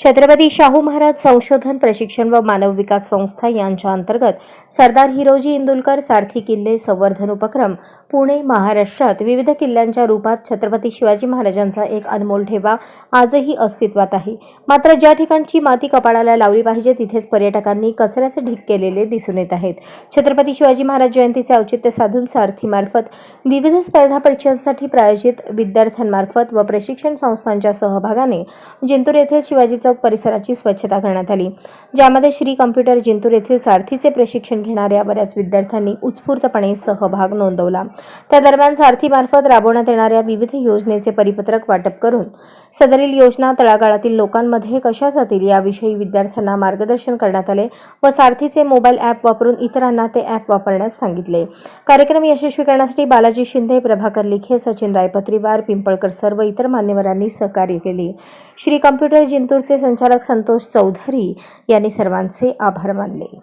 छत्रपती शाहू महाराज संशोधन प्रशिक्षण व मानव विकास संस्था यांच्या अंतर्गत सरदार हिरोजी इंदुलकर सारथी किल्ले संवर्धन उपक्रम पुणे महाराष्ट्रात विविध किल्ल्यांच्या रूपात छत्रपती शिवाजी महाराजांचा एक अनमोल ठेवा आजही अस्तित्वात आहे. मात्र ज्या ठिकाणची माती कपाळाला लावली पाहिजे तिथेच पर्यटकांनी कचऱ्याचे ढीक केलेले दिसून येत आहेत. छत्रपती शिवाजी महाराज जयंतीचे औचित्य साधून सारथीमार्फत विविध स्पर्धा परीक्षांसाठी प्रायोजित विद्यार्थ्यांमार्फत व प्रशिक्षण संस्थांच्या सहभागाने जिंतूर येथील शिवाजीचा चौक परिसराची स्वच्छता करण्यात आली. ज्यामध्ये श्री कम्प्युटर जिंतूर येथील सारथीचे प्रशिक्षण घेणाऱ्या बऱ्याच विद्यार्थ्यांनी उत्स्फूर्तपणे सहभाग नोंदवला. त्या दरम्यान सारथीमार्फत राबवण्यात येणाऱ्या विविध योजनेचे परिपत्रक वाटप करून सदरील योजना तळागाळातील लोकांमध्ये कशा जातील याविषयी विद्यार्थ्यांना मार्गदर्शन करण्यात आले व सारथीचे मोबाईल ॲप वापरून इतरांना ते ॲप वापरण्यास सांगितले. कार्यक्रम यशस्वी करण्यासाठी बालाजी शिंदे प्रभाकर लिखे सचिन रायपत्रीवार पिंपळकर सर्व इतर मान्यवरांनी सहकार्य केले. श्री कम्प्युटर जिंतूरचे संचालक संतोष चौधरी यांनी सर्वांचे आभार मानले.